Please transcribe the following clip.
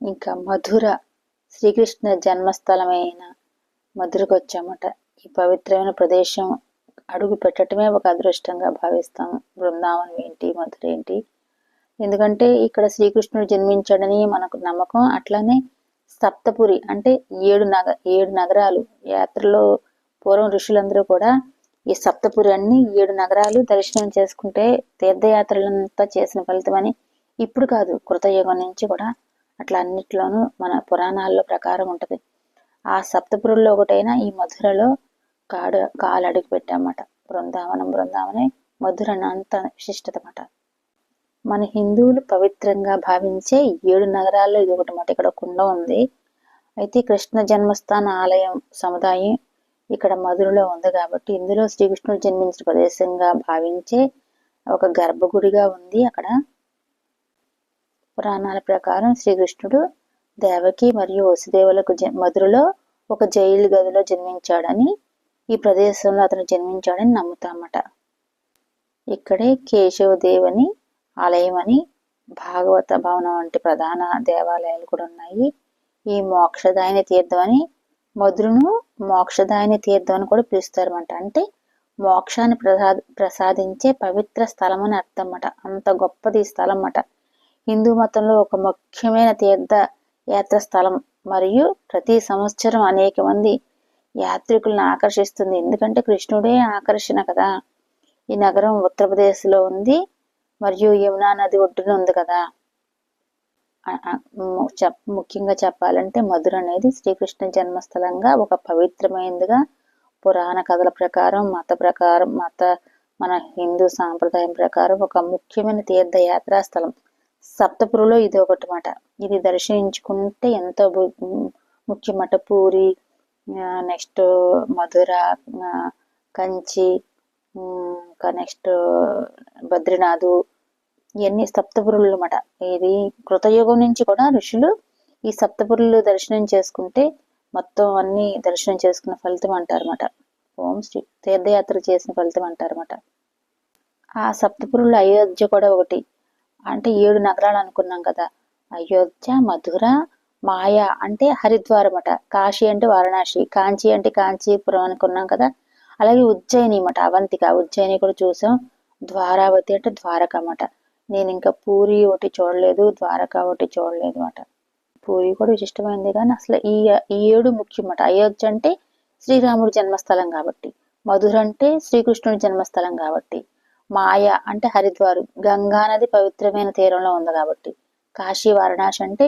ఇంకా మధుర శ్రీకృష్ణ జన్మస్థలమైన మధురకు వచ్చామట ఈ పవిత్రమైన ప్రదేశం అడుగు పెట్టడమే ఒక అదృష్టంగా భావిస్తాం. బృందావనం ఏంటి? మధుర ఏంటి? ఎందుకంటే ఇక్కడ శ్రీకృష్ణుడు జన్మించాడని మనకు నమ్మకం. అట్లానే సప్తపురి అంటే ఏడు నగ ఏడు నగరాలు. యాత్రలో పూర్వం ఋషులందరూ కూడా ఈ సప్తపురి అన్ని ఏడు నగరాలు దర్శనం చేసుకుంటే తీర్థయాత్రలంతా చేసిన ఫలితమని ఇప్పుడు కాదు కృతయుగం నుంచి కూడా అట్లా అన్నిట్లోనూ మన పురాణాల్లో ప్రకారం ఉంటుంది. ఆ సప్తపురుల్లో ఒకటైన ఈ మధురలో కాడు కాలు అడుగు పెట్టామట. బృందావనం బృందావనే మధుర అంత విశిష్టత మాట మన హిందువులు పవిత్రంగా భావించే ఏడు నగరాల్లో ఇది ఒకటి మాట ఇక్కడ కుండ ఉంది. అయితే కృష్ణ జన్మస్థాన ఆలయం సముదాయం ఇక్కడ మధురలో ఉంది కాబట్టి ఇందులో శ్రీకృష్ణుడు జన్మించిన ప్రదేశంగా భావించే ఒక గర్భగుడిగా ఉంది అక్కడ. పురాణాల ప్రకారం శ్రీకృష్ణుడు దేవకి మరియు వసుదేవులకు మధురలో ఒక జైలు గదిలో జన్మించాడని ఈ ప్రదేశంలో అతను జన్మించాడని నమ్ముతామట. ఇక్కడే కేశవదేవని ఆలయం అని భాగవత భవనం వంటి ప్రధాన దేవాలయాలు కూడా ఉన్నాయి. ఈ మోక్షదాయని తీర్థం అని మధురును మోక్షదాయని తీర్థం అని కూడా పిలుస్తారన్నమాట. అంటే మోక్షాన్ని ప్రసాద ప్రసాదించే పవిత్ర స్థలం అని అర్థం అన్నమాట అంత గొప్పది ఈ స్థలం అన్నమాట హిందూ మతంలో ఒక ముఖ్యమైన తీర్థ యాత్ర స్థలం మరియు ప్రతి సంవత్సరం అనేక మంది యాత్రికులను ఆకర్షిస్తుంది. ఎందుకంటే కృష్ణుడే ఆకర్షణ కదా. ఈ నగరం ఉత్తరప్రదేశ్లో ఉంది మరియు యమునా నది ఒడ్డున ఉంది కదా. ముఖ్యంగా చెప్పాలంటే మధుర అనేది శ్రీకృష్ణ జన్మస్థలంగా ఒక పవిత్రమైనదిగా పురాణ కథల ప్రకారం మత ప్రకారం మత మన హిందూ సాంప్రదాయం ప్రకారం ఒక ముఖ్యమైన తీర్థయాత్రా స్థలం. సప్తపురులో ఇది ఒకటి మాట. ఇది దర్శించుకుంటే ఎంతో ముఖ్యమట పూరి నెక్స్ట్ మధుర కంచి ఇంకా నెక్స్ట్ బద్రీనాథు ఇవన్నీ సప్తపురులు అనమాట ఇది కృతయుగం నుంచి కూడా ఋషులు ఈ సప్తపురులు దర్శనం చేసుకుంటే మొత్తం అన్ని దర్శనం చేసుకున్న ఫలితం అంటారన్నమాట ఓం శ్రీ తీర్థయాత్ర చేసిన ఫలితం అంటారన్నమాట ఆ సప్తపురులు అయోధ్య కూడా ఒకటి. అంటే ఏడు నగరాలు అనుకున్నాం కదా. అయోధ్య మధుర మాయ అంటే హరిద్వారం అట. కాశీ అంటే వారణాసి కాంచీ అంటే కాంచీపురం అనుకున్నాం కదా. అలాగే ఉజ్జయిని అన్నమాట అవంతిక. ఉజ్జయిని కూడా చూసాం. ద్వారావతి అంటే ద్వారక అన్నమాట నేను ఇంకా పూరి ఒకటి చూడలేదు ద్వారక ఒకటి చూడలేదు అన్నమాట పూరి కూడా విశిష్టమైంది కానీ అసలు ఈ ఈ ఏడు ముఖ్యమాట అయోధ్య అంటే శ్రీరాముడి జన్మస్థలం కాబట్టి. మధుర అంటే శ్రీకృష్ణుడి జన్మస్థలం కాబట్టి. మాయ అంటే హరిద్వారు. గంగా నది పవిత్రమైన తీరంలో ఉంది కాబట్టి. కాశీ వారణాసి అంటే